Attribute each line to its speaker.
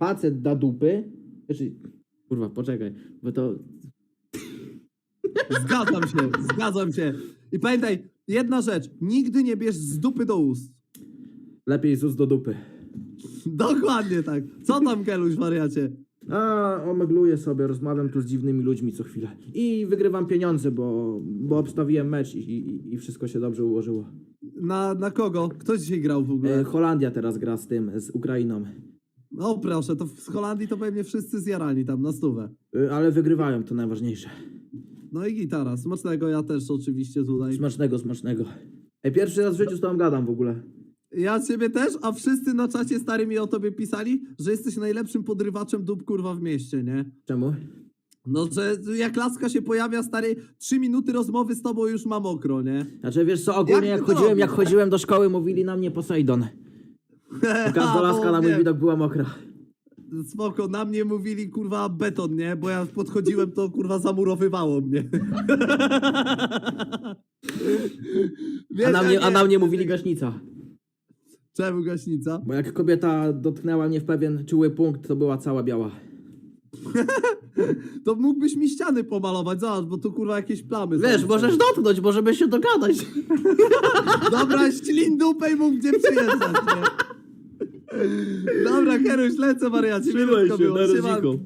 Speaker 1: facet da dupy, znaczy, kurwa, poczekaj, bo to,
Speaker 2: Zgadzam się, zgadzam się. I pamiętaj, jedna rzecz, nigdy nie bierz z dupy do ust.
Speaker 1: lepiej z ust do dupy.
Speaker 2: Dokładnie tak. Co tam, Keluś, wariacie?
Speaker 1: A, omegluję sobie, rozmawiam tu z dziwnymi ludźmi co chwilę. I wygrywam pieniądze, bo, bo obstawiłem mecz i, i, i wszystko się dobrze ułożyło.
Speaker 2: Na, na kogo? Kto dzisiaj grał w ogóle?
Speaker 1: E, Holandia teraz gra z tym, z Ukrainą.
Speaker 2: No proszę, to z Holandii to pewnie wszyscy zjarani tam na stówę.
Speaker 1: E, ale wygrywają, to najważniejsze.
Speaker 2: No i gitara, smacznego ja też oczywiście tutaj.
Speaker 1: Smacznego, smacznego. Ej, pierwszy raz w życiu z tobą gadam w ogóle.
Speaker 2: Ja ciebie też, a wszyscy na czacie stary mi o tobie pisali, że jesteś najlepszym podrywaczem dup kurwa w mieście, nie?
Speaker 1: Czemu?
Speaker 2: No, że jak laska się pojawia, stary, trzy minuty rozmowy z tobą już ma mokro, nie?
Speaker 1: Znaczy wiesz co, ogólnie
Speaker 2: Jak
Speaker 1: jak,
Speaker 2: ty
Speaker 1: chodziłem, jak chodziłem do szkoły, mówili na mnie Poseidon. Każda laska na mój widok była mokra.
Speaker 2: Spoko, na mnie mówili kurwa beton, nie? Bo ja podchodziłem, to kurwa zamurowywało mnie. Wiesz,
Speaker 1: A na mnie, a na mnie mówili gaśnica.
Speaker 2: Czemu gaśnica?
Speaker 1: Bo jak kobieta dotknęła mnie w pewien czuły punkt, to była cała biała.
Speaker 2: To mógłbyś mi ściany pomalować, zobacz, bo tu kurwa jakieś plamy są.
Speaker 1: Wiesz, możesz dotknąć, możemy się dogadać.
Speaker 2: Dobra, ślin dupę i mów gdzie przyjeżdżać, nie? Dobra, Keruś, lecę wariacie.
Speaker 1: Trzymaj się, na razie.